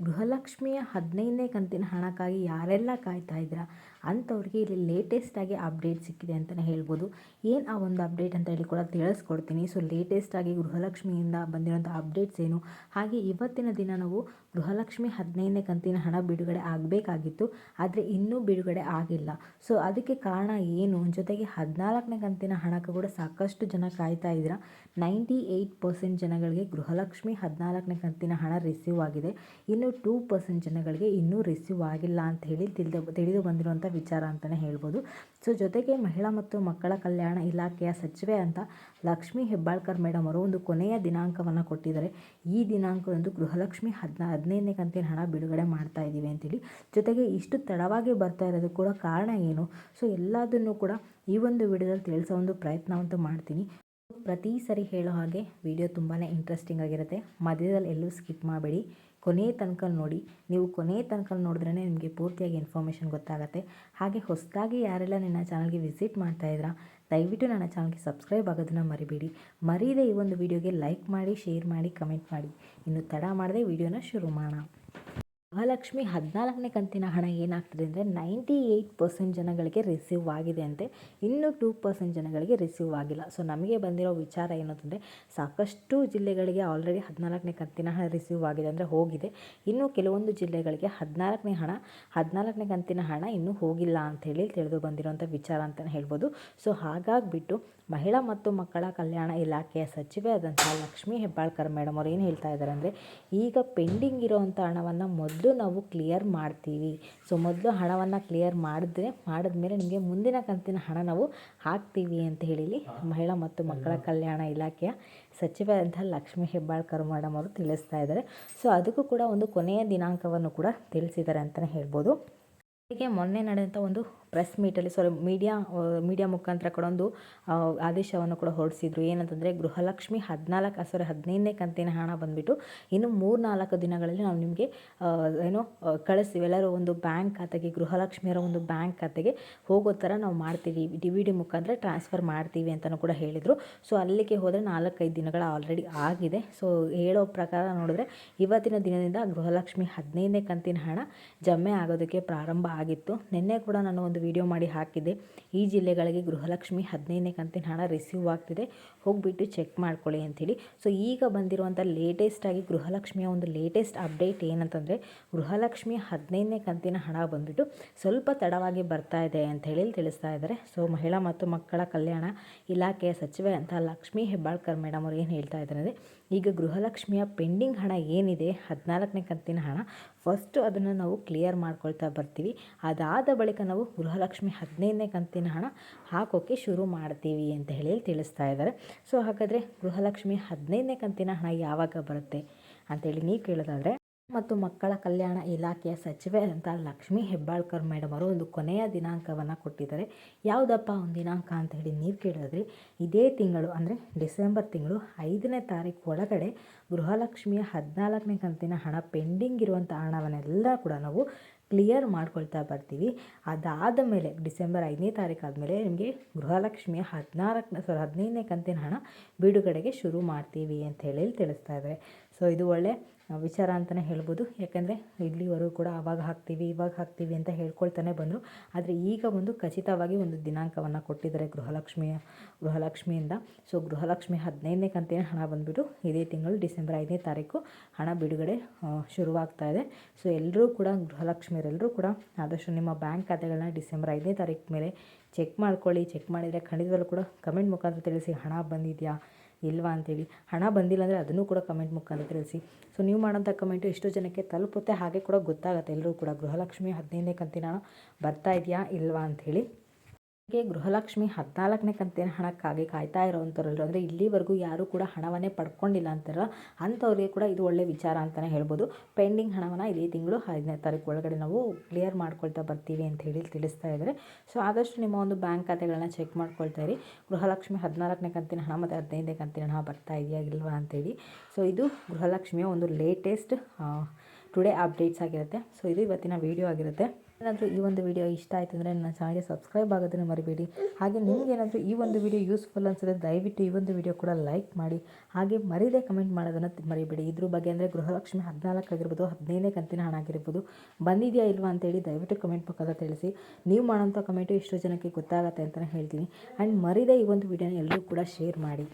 ಗೃಹಲಕ್ಷ್ಮಿಯ ಹದಿನೈದನೇ ಕಂತಿನ ಹಣಕ್ಕಾಗಿ ಯಾರೆಲ್ಲ ಕಾಯ್ತಾ ಇದ್ದೀರಾ? ಅಂಥವ್ರಿಗೆ ಇಲ್ಲಿ ಲೇಟೆಸ್ಟಾಗಿ ಅಪ್ಡೇಟ್ ಸಿಕ್ಕಿದೆ ಅಂತಲೇ ಹೇಳ್ಬೋದು. ಏನು ಆ ಒಂದು ಅಪ್ಡೇಟ್ ಅಂತ ಹೇಳಿ ಕೂಡ ತಿಳಿಸ್ಕೊಡ್ತೀನಿ. ಸೊ ಲೇಟೆಸ್ಟಾಗಿ ಗೃಹಲಕ್ಷ್ಮಿಯಿಂದ ಬಂದಿರೋಂಥ ಅಪ್ಡೇಟ್ಸ್ ಏನು? ಹಾಗೆ ಇವತ್ತಿನ ದಿನ ನಾವು ಗೃಹಲಕ್ಷ್ಮಿ ಹದಿನೈದನೇ ಕಂತಿನ ಹಣ ಬಿಡುಗಡೆ ಆಗಬೇಕಾಗಿತ್ತು. ಆದರೆ ಇನ್ನೂ ಬಿಡುಗಡೆ ಆಗಿಲ್ಲ. ಸೊ ಅದಕ್ಕೆ ಕಾರಣ ಏನು? ಜೊತೆಗೆ ಹದಿನಾಲ್ಕನೇ ಕಂತಿನ ಹಣಕ್ಕೆ ಕೂಡ ಸಾಕಷ್ಟು ಜನ ಕಾಯ್ತಾ ಇದ್ದೀರಾ? ನೈಂಟಿ ಏಯ್ಟ್ ಪರ್ಸೆಂಟ್ ಜನಗಳಿಗೆ ಗೃಹಲಕ್ಷ್ಮಿ ಹದಿನಾಲ್ಕನೇ ಕಂತಿನ ಹಣ ರಿಸೀವ್ ಆಗಿದೆ. ಇನ್ನು ಟೂ ಪರ್ಸೆಂಟ್ ಜನಗಳಿಗೆ ಇನ್ನೂ ರಿಸೀವ್ ಆಗಿಲ್ಲ ಅಂತ ಹೇಳಿ ತಿಳಿದು ತಿಳಿದು ಬಂದಿರುವಂಥ ವಿಚಾರ ಅಂತಲೇ ಹೇಳ್ಬೋದು. ಸೊ ಜೊತೆಗೆ ಮಹಿಳಾ ಮತ್ತು ಮಕ್ಕಳ ಕಲ್ಯಾಣ ಇಲಾಖೆಯ ಸಚಿವೆ ಅಂತ ಲಕ್ಷ್ಮೀ ಹೆಬ್ಬಾಳ್ಕರ್ ಮೇಡಮ್ ಅವರು ಒಂದು ಕೊನೆಯ ದಿನಾಂಕವನ್ನು ಕೊಟ್ಟಿದ್ದಾರೆ. ಈ ದಿನಾಂಕದಂದು ಗೃಹಲಕ್ಷ್ಮಿ ಹದಿನಾ ಹದಿನೈದನೇ ಕಂತಿನ ಹಣ ಬಿಡುಗಡೆ ಮಾಡ್ತಾ ಇದ್ದೀವಿ ಅಂತೇಳಿ ಜೊತೆಗೆ ಇಷ್ಟು ತಡವಾಗಿ ಬರ್ತಾ ಇರೋದು ಕೂಡ ಕಾರಣ ಏನು? ಸೊ ಎಲ್ಲದನ್ನು ಕೂಡ ಈ ಒಂದು ವಿಡಿಯೋದಲ್ಲಿ ತಿಳಿಸೋ ಒಂದು ಪ್ರಯತ್ನವಂತೂ ಮಾಡ್ತೀನಿ. ಪ್ರತಿ ಸರಿ ಹೇಳೋ ಹಾಗೆ ವಿಡಿಯೋ ತುಂಬಾ ಇಂಟ್ರೆಸ್ಟಿಂಗ್ ಆಗಿರುತ್ತೆ. ಮಧ್ಯದಲ್ಲಿ ಎಲ್ಲೂ ಸ್ಕಿಪ್ ಮಾಡಬೇಡಿ. ಕೊನೆಯ ತನಕ ನೋಡಿ. ನೀವು ಕೊನೆಯ ತನಕ ನೋಡಿದ್ರೇ ನಿಮಗೆ ಪೂರ್ತಿಯಾಗಿ ಇನ್ಫಾರ್ಮೇಷನ್ ಗೊತ್ತಾಗುತ್ತೆ. ಹಾಗೆ ಹೊಸದಾಗಿ ಯಾರೆಲ್ಲ ನನ್ನ ಚಾನಲ್ಗೆ ವಿಸಿಟ್ ಮಾಡ್ತಾ ಇದ್ದೀರಾ ದಯವಿಟ್ಟು ನನ್ನ ಚಾನಲ್ಗೆ ಸಬ್ಸ್ಕ್ರೈಬ್ ಆಗೋದನ್ನು ಮರಿಬೇಡಿ. ಮರೀದೆ ಈ ಒಂದು ವಿಡಿಯೋಗೆ ಲೈಕ್ ಮಾಡಿ ಶೇರ್ ಮಾಡಿ ಕಮೆಂಟ್ ಮಾಡಿ. ಇನ್ನು ತಡ ಮಾಡದೆ ವಿಡಿಯೋನ ಶುರು ಮಾಡೋಣ. ಮಹಾಲಕ್ಷ್ಮಿ ಹದಿನಾಲ್ಕನೇ ಕಂತಿನ ಹಣ ಏನಾಗ್ತದೆ ಅಂದರೆ ನೈಂಟಿ ಏಯ್ಟ್ ಪರ್ಸೆಂಟ್ ಜನಗಳಿಗೆ ರಿಸೀವ್ ಆಗಿದೆ ಅಂತೆ, ಇನ್ನೂ ಟೂ ಪರ್ಸೆಂಟ್ ಜನಗಳಿಗೆ ರಿಸೀವ್ ಆಗಿಲ್ಲ. ಸೊ ನಮಗೆ ಬಂದಿರೋ ವಿಚಾರ ಏನು ಅಂತಂದರೆ ಸಾಕಷ್ಟು ಜಿಲ್ಲೆಗಳಿಗೆ ಆಲ್ರೆಡಿ ಹದಿನಾಲ್ಕನೇ ಕಂತಿನ ಹಣ ರಿಸೀವ್ ಆಗಿದೆ ಅಂದರೆ ಹೋಗಿದೆ. ಇನ್ನು ಕೆಲವೊಂದು ಜಿಲ್ಲೆಗಳಿಗೆ ಹದಿನಾಲ್ಕನೇ ಹಣ, ಹದಿನಾಲ್ಕನೇ ಕಂತಿನ ಹಣ ಇನ್ನೂ ಹೋಗಿಲ್ಲ ಅಂಥೇಳಿ ತಿಳಿದು ಬಂದಿರೋಂಥ ವಿಚಾರ ಅಂತಲೇ ಹೇಳ್ಬೋದು. ಸೊ ಹಾಗಾಗಿಬಿಟ್ಟು ಮಹಿಳಾ ಮತ್ತು ಮಕ್ಕಳ ಕಲ್ಯಾಣ ಇಲಾಖೆಯ ಸಚಿವೆ ಆದಂತಹ ಲಕ್ಷ್ಮೀ ಹೆಬ್ಬಾಳ್ಕರ್ ಮೇಡಮ್ ಅವ್ರು ಏನು ಹೇಳ್ತಾ ಇದ್ದಾರೆ ಅಂದರೆ, ಈಗ ಪೆಂಡಿಂಗ್ ಇರೋವಂಥ ಹಣವನ್ನು ಮೊದಲು ನಾವು ಕ್ಲಿಯರ್ ಮಾಡ್ತೀವಿ. ಸೊ ಮೊದಲು ಹಣವನ್ನು ಕ್ಲಿಯರ್ ಮಾಡಿದ್ರೆ ಮಾಡಿದ್ಮೇಲೆ ನಿಮಗೆ ಮುಂದಿನ ಕಂತಿನ ಹಣ ನಾವು ಹಾಕ್ತೀವಿ ಅಂತ ಹೇಳಿ ಮಹಿಳಾ ಮತ್ತು ಮಕ್ಕಳ ಕಲ್ಯಾಣ ಇಲಾಖೆಯ ಸಚಿವೆ ಅಂತ ಲಕ್ಷ್ಮೀ ಹೆಬ್ಬಾಳ್ಕರ್ ಮೇಡಮ್ ಅವರು ತಿಳಿಸ್ತಾ ಇದ್ದಾರೆ. ಸೊ ಅದಕ್ಕೂ ಕೂಡ ಒಂದು ಕೊನೆಯ ದಿನಾಂಕವನ್ನು ಕೂಡ ತಿಳಿಸಿದ್ದಾರೆ ಅಂತಲೇ ಹೇಳ್ಬೋದು. ಹೀಗೆ ಮೊನ್ನೆ ನಡೆದಂಥ ಒಂದು ಪ್ರೆಸ್ ಮೀಟಲ್ಲಿ ಸಾರಿ ಮೀಡಿಯಾ ಮೀಡಿಯಾ ಮುಖಾಂತರ ಕೂಡ ಒಂದು ಆದೇಶವನ್ನು ಕೂಡ ಹೊರಡಿಸಿದ್ರು. ಏನಂತಂದರೆ, ಗೃಹಲಕ್ಷ್ಮಿ ಹದಿನಾಲ್ಕು ಸಾರಿ ಹದಿನೈದನೇ ಕಂತಿನ ಹಣ ಬಂದುಬಿಟ್ಟು ಇನ್ನು ಮೂರು ನಾಲ್ಕು ದಿನಗಳಲ್ಲಿ ನಾವು ನಿಮಗೆ ಏನು ಕಳಿಸ್ತೀವಿ. ಎಲ್ಲರೂ ಒಂದು ಬ್ಯಾಂಕ್ ಖಾತೆಗೆ, ಗೃಹಲಕ್ಷ್ಮಿಯರ ಒಂದು ಬ್ಯಾಂಕ್ ಖಾತೆಗೆ ಹೋಗೋ ಥರ ನಾವು ಮಾಡ್ತೀವಿ. ಡಿ ವಿ ಡಿ ಮುಖಾಂತರ ಟ್ರಾನ್ಸ್ಫರ್ ಮಾಡ್ತೀವಿ ಅಂತಲೂ ಕೂಡ ಹೇಳಿದರು. ಸೊ, ಅಲ್ಲಿಗೆ ಹೋದರೆ ನಾಲ್ಕೈದು ದಿನಗಳ ಆಲ್ರೆಡಿ ಆಗಿದೆ. ಸೊ, ಹೇಳೋ ಪ್ರಕಾರ ನೋಡಿದ್ರೆ, ಇವತ್ತಿನ ದಿನದಿಂದ ಗೃಹಲಕ್ಷ್ಮಿ ಹದಿನೈದನೇ ಕಂತಿನ ಹಣ ಜಮೆ ಆಗೋದಕ್ಕೆ ಪ್ರಾರಂಭ ಆಗಿತ್ತು. ನಿನ್ನೆ ಕೂಡ ನಾನು ಒಂದು ವಿಡಿಯೋ ಮಾಡಿ ಹಾಕಿದೆ. ಈ ಜಿಲ್ಲೆಗಳಿಗೆ ಗೃಹಲಕ್ಷ್ಮಿ ಹದಿನೈದನೇ ಕಂತಿನ ಹಣ ರಿಸೀವ್ ಆಗ್ತಿದೆ. ಹೋಗಿಬಿಟ್ಟು ಚೆಕ್ ಮಾಡ್ಕೊಳ್ಳಿ ಅಂಥೇಳಿ. ಸೊ ಈಗ ಬಂದಿರುವಂಥ ಲೇಟೆಸ್ಟಾಗಿ ಗೃಹಲಕ್ಷ್ಮಿಯ ಒಂದು ಲೇಟೆಸ್ಟ್ ಅಪ್ಡೇಟ್ ಏನಂತಂದರೆ, ಗೃಹಲಕ್ಷ್ಮಿ ಹದಿನೈದನೇ ಕಂತಿನ ಹಣ ಬಂದುಬಿಟ್ಟು ಸ್ವಲ್ಪ ತಡವಾಗಿ ಬರ್ತಾ ಇದೆ ಅಂತ ಹೇಳಿ ತಿಳಿಸ್ತಾ ಇದ್ದಾರೆ. ಸೊ ಮಹಿಳಾ ಮತ್ತು ಮಕ್ಕಳ ಕಲ್ಯಾಣ ಇಲಾಖೆಯ ಸಚಿವೆ ಅಂತ ಲಕ್ಷ್ಮೀ ಹೆಬ್ಬಾಳ್ಕರ್ ಮೇಡಮ್ ಅವರು ಏನು ಹೇಳ್ತಾ ಇದ್ದಾರೆ ಅಂದರೆ ಈಗ ಗೃಹಲಕ್ಷ್ಮಿಯ ಪೆಂಡಿಂಗ್ ಹಣ ಏನಿದೆ, ಹದಿನಾಲ್ಕನೇ ಕಂತಿನ ಹಣ ಫಸ್ಟು ಅದನ್ನು ನಾವು ಕ್ಲಿಯರ್ ಮಾಡ್ಕೊಳ್ತಾ ಬರ್ತೀವಿ. ಅದಾದ ಬಳಿಕ ನಾವು ಗೃಹಲಕ್ಷ್ಮಿ ಹದಿನೈದನೇ ಕಂತಿನ ಹಣ ಹಾಕೋಕ್ಕೆ ಶುರು ಮಾಡ್ತೀವಿ ಅಂತ ಹೇಳಿ ತಿಳಿಸ್ತಾ ಇದ್ದಾರೆ. ಸೊ ಹಾಗಾದರೆ ಗೃಹಲಕ್ಷ್ಮಿ ಹದಿನೈದನೇ ಕಂತಿನ ಹಣ ಯಾವಾಗ ಬರುತ್ತೆ ಅಂತೇಳಿ ನೀವು ಕೇಳೋದಾದರೆ ಮತ್ತು ಮಕ್ಕಳ ಕಲ್ಯಾಣ ಇಲಾಖೆಯ ಸಚಿವೆ ಅಂತ ಲಕ್ಷ್ಮೀ ಹೆಬ್ಬಾಳ್ಕರ್ ಮೇಡಮ್ ಅವರು ಒಂದು ಕೊನೆಯ ದಿನಾಂಕವನ್ನು ಕೊಟ್ಟಿದ್ದಾರೆ. ಯಾವುದಪ್ಪ ಒಂದು ದಿನಾಂಕ ಅಂತ ಹೇಳಿ ನೀವು ಕೇಳಿದ್ರಿ. ಇದೇ ತಿಂಗಳು ಅಂದರೆ ಡಿಸೆಂಬರ್ ತಿಂಗಳು ಐದನೇ ತಾರೀಕು ಒಳಗಡೆ ಗೃಹಲಕ್ಷ್ಮಿಯ ಹದಿನಾಲ್ಕನೇ ಕಂತಿನ ಹಣ ಪೆಂಡಿಂಗ್ ಇರುವಂಥ ಹಣವನ್ನೆಲ್ಲ ಕೂಡ ನಾವು ಕ್ಲಿಯರ್ ಮಾಡ್ಕೊಳ್ತಾ ಬರ್ತೀವಿ. ಅದಾದ ಮೇಲೆ ಡಿಸೆಂಬರ್ ಐದನೇ ತಾರೀಕು ಆದಮೇಲೆ ನಿಮಗೆ ಗೃಹಲಕ್ಷ್ಮಿಯ ಹದಿನಾಲ್ಕನೇ ಸಾರಿ ಹದಿನೈದನೇ ಕಂತಿನ ಹಣ ಬಿಡುಗಡೆಗೆ ಶುರು ಮಾಡ್ತೀವಿ ಅಂತ ಹೇಳಿ ತಿಳಿಸ್ತಾ ಇದ್ದಾರೆ. ಸೊ ಇದು ಒಳ್ಳೆ ವಿಚಾರ ಅಂತಲೇ ಹೇಳ್ಬೋದು. ಯಾಕೆಂದರೆ ಇಲ್ಲಿವರೆಗೂ ಕೂಡ ಆವಾಗ ಹಾಕ್ತೀವಿ, ಇವಾಗ ಹಾಕ್ತೀವಿ ಅಂತ ಹೇಳ್ಕೊಳ್ತಾನೆ ಬಂದರು. ಆದರೆ ಈಗ ಒಂದು ಖಚಿತವಾಗಿ ಒಂದು ದಿನಾಂಕವನ್ನು ಕೊಟ್ಟಿದ್ದಾರೆ ಗೃಹಲಕ್ಷ್ಮಿಯ, ಗೃಹಲಕ್ಷ್ಮಿಯಿಂದ. ಸೊ ಗೃಹಲಕ್ಷ್ಮಿ ಹದಿನೈದನೇ ಕಂತಿನ ಹಣ ಬಂದುಬಿಟ್ಟು ಇದೇ ತಿಂಗಳು ಡಿಸೆಂಬರ್ ಐದನೇ ತಾರೀಕು ಹಣ ಬಿಡುಗಡೆ ಶುರುವಾಗ್ತಾ ಇದೆ. ಸೊ ಎಲ್ಲರೂ ಕೂಡ ಗೃಹಲಕ್ಷ್ಮಿಯರೆಲ್ಲರೂ ಕೂಡ ಆದಷ್ಟು ನಿಮ್ಮ ಬ್ಯಾಂಕ್ ಖಾತೆಗಳನ್ನ ಡಿಸೆಂಬರ್ ಐದನೇ ತಾರೀಕು ಮೇಲೆ ಚೆಕ್ ಮಾಡ್ಕೊಳ್ಳಿ. ಚೆಕ್ ಮಾಡಿದರೆ ಖಂಡಿತವಾಗ್ಲೂ ಕೂಡ ಕಮೆಂಟ್ ಮುಖಾಂತರ ತಿಳಿಸಿ, ಹಣ ಬಂದಿದೆಯಾ? ಇಲ್ವಾ ಅಂತೇಳಿ. ಹಣ ಬಂದಿಲ್ಲ ಅಂದರೆ ಅದನ್ನು ಕೂಡ ಕಮೆಂಟ್ ಮುಖಾಂತರ ತಿಳಿಸಿ. ಸೊ ನೀವು ಮಾಡೋಂಥ ಕಮೆಂಟು ಎಷ್ಟೋ ಜನಕ್ಕೆ ತಲುಪುತ್ತೆ, ಹಾಗೆ ಕೂಡ ಗೊತ್ತಾಗುತ್ತೆ. ಎಲ್ಲರೂ ಕೂಡ ಗೃಹಲಕ್ಷ್ಮಿ ಹದಿನೈದನೇ ಕಂತಿನ ಬರ್ತಾ ಇದೆಯಾ, ಇಲ್ವಾ ಅಂಥೇಳಿ ಹೀಗೆ ಗೃಹಲಕ್ಷ್ಮಿ ಹದಿನಾಲ್ಕನೇ ಕಂತಿನ ಹಣಕ್ಕಾಗಿ ಕಾಯ್ತಾ ಇರೋವಂಥವ್ರಲ್ಲರು ಅಂದರೆ ಇಲ್ಲಿವರೆಗೂ ಯಾರೂ ಕೂಡ ಹಣವನ್ನೇ ಪಡ್ಕೊಂಡಿಲ್ಲ ಅಂತಾರಲ್ಲ, ಅಂಥವ್ರಿಗೆ ಕೂಡ ಇದು ಒಳ್ಳೆಯ ವಿಚಾರ ಅಂತಲೇ ಹೇಳ್ಬೋದು. ಪೆಂಡಿಂಗ್ ಹಣವನ್ನು ಇದೇ ತಿಂಗಳು ಹದಿನೈದು ತಾರೀಕು ಒಳಗಡೆ ನಾವು ಕ್ಲಿಯರ್ ಮಾಡ್ಕೊಳ್ತಾ ಬರ್ತೀವಿ ಅಂತ ಹೇಳಿ ತಿಳಿಸ್ತಾ ಇದ್ದಾರೆ. ಸೊ, ಆದಷ್ಟು ನಿಮ್ಮ ಒಂದು ಬ್ಯಾಂಕ್ ಖಾತೆಗಳನ್ನ ಚೆಕ್ ಮಾಡ್ಕೊಳ್ತಾ ಇರಿ. ಗೃಹಲಕ್ಷ್ಮಿ ಹದಿನಾಲ್ಕನೇ ಕಂತಿನ ಹಣ ಮತ್ತು ಹದಿನೈದನೇ ಕಂತಿನ ಹಣ ಬರ್ತಾ ಇದೆಯಾ ಇಲ್ವಾ ಅಂತೇಳಿ ಸೊ, ಇದು ಗೃಹಲಕ್ಷ್ಮಿಯ ಒಂದು ಲೇಟೆಸ್ಟ್ ಟುಡೇ ಅಪ್ಡೇಟ್ಸ್ ಆಗಿರುತ್ತೆ. ಸೊ, ಇದು ಇವತ್ತಿನ ವೀಡಿಯೋ ಆಗಿರುತ್ತೆ. ಏನಾದರೂ ಈ ಒಂದು ವಿಡಿಯೋ ಇಷ್ಟ ಆಯಿತು ಅಂದರೆ ನನ್ನ ಚಾನಲ್ಗೆ ಸಬ್ಸ್ಕ್ರೈಬ್ ಆಗೋದನ್ನು ಮರಿಬೇಡಿ. ಹಾಗೆ ನಿಮ್ಗೆ ಏನಾದರೂ ಈ ಒಂದು ವಿಡಿಯೋ ಯೂಸ್ಫುಲ್ ಅನ್ಸಿದ್ರೆ ದಯವಿಟ್ಟು ಈ ಒಂದು ವಿಡಿಯೋ ಕೂಡ ಲೈಕ್ ಮಾಡಿ. ಹಾಗೆ ಮರೀದೆ ಕಮೆಂಟ್ ಮಾಡೋದನ್ನು ಮರಿಬೇಡಿ. ಇದ್ರ ಬಗ್ಗೆ ಅಂದರೆ ಗೃಹಲಕ್ಷ್ಮಿ ಹದಿನಾಲ್ಕು ಆಗಿರ್ಬೋದು, ಹದಿನೈದನೇ ಕಂತಿನ ಹಣ ಆಗಿರ್ಬೋದು. ಬಂದಿದೆಯಾ ಇಲ್ವಾ ಅಂತೇಳಿ ದಯವಿಟ್ಟು ಕಮೆಂಟ್ ಮುಖಾಂತರ ತಿಳಿಸಿ. ನೀವು ಮಾಡೋಂಥ ಕಮೆಂಟು ಎಷ್ಟು ಜನಕ್ಕೆ ಗೊತ್ತಾಗತ್ತೆ ಅಂತಲೇ ಹೇಳ್ತೀನಿ. ಆ್ಯಂಡ್ ಮರೀದೆ ಈ ಒಂದು ವಿಡಿಯೋನ ಎಲ್ಲರೂ ಕೂಡ ಶೇರ್ ಮಾಡಿ.